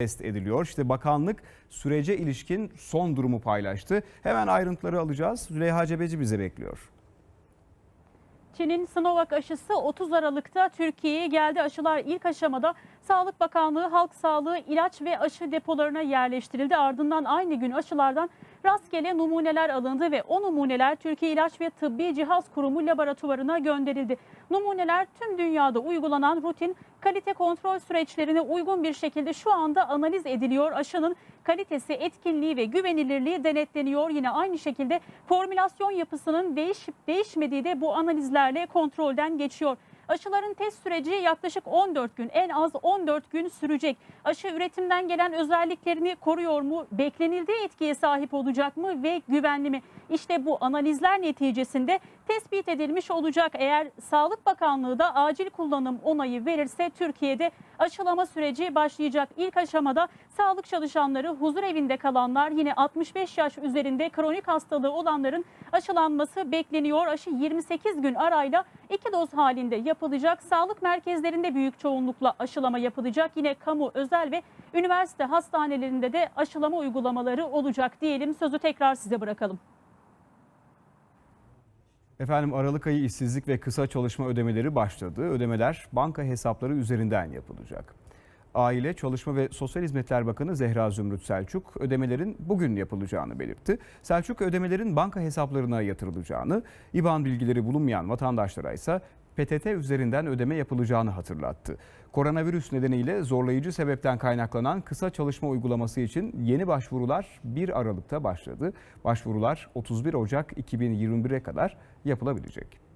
test ediliyor. İşte bakanlık sürece ilişkin son durumu paylaştı. Hemen ayrıntıları alacağız. Züleyha Cebeci bize bekliyor. Çin'in Sinovac aşısı 30 Aralık'ta Türkiye'ye geldi. Aşılar ilk aşamada Sağlık Bakanlığı Halk Sağlığı ilaç ve aşı depolarına yerleştirildi. Ardından aynı gün aşılardan rastgele numuneler alındı ve o numuneler Türkiye İlaç ve Tıbbi Cihaz Kurumu laboratuvarına gönderildi. Numuneler tüm dünyada uygulanan rutin kalite kontrol süreçlerine uygun bir şekilde şu anda analiz ediliyor. Aşının kalitesi, etkinliği ve güvenilirliği denetleniyor. Yine aynı şekilde formülasyon yapısının değişip değişmediği de bu analizlerle kontrolden geçiyor. Aşıların test süreci yaklaşık 14 gün, en az 14 gün sürecek. Aşı üretimden gelen özelliklerini koruyor mu? Beklenildiği etkiye sahip olacak mı ve güvenli mi? İşte bu analizler neticesinde tespit edilmiş olacak. Eğer Sağlık Bakanlığı da acil kullanım onayı verirse Türkiye'de aşılama süreci başlayacak. İlk aşamada sağlık çalışanları, huzur evinde kalanlar, yine 65 yaş üzerinde kronik hastalığı olanların aşılanması bekleniyor. Aşı 28 gün arayla iki doz halinde yapılacak. Sağlık merkezlerinde büyük çoğunlukla aşılama yapılacak. Yine kamu, özel ve üniversite hastanelerinde de aşılama uygulamaları olacak diyelim. Sözü tekrar size bırakalım. Efendim Aralık ayı işsizlik ve kısa çalışma ödemeleri başladı. Ödemeler banka hesapları üzerinden yapılacak. Aile, Çalışma ve Sosyal Hizmetler Bakanı Zehra Zümrüt Selçuk ödemelerin bugün yapılacağını belirtti. Selçuk ödemelerin banka hesaplarına yatırılacağını, IBAN bilgileri bulunmayan vatandaşlara ise PTT üzerinden ödeme yapılacağını hatırlattı. Koronavirüs nedeniyle zorlayıcı sebepten kaynaklanan kısa çalışma uygulaması için yeni başvurular 1 Aralık'ta başladı. Başvurular 31 Ocak 2021'e kadar yapılabilecek.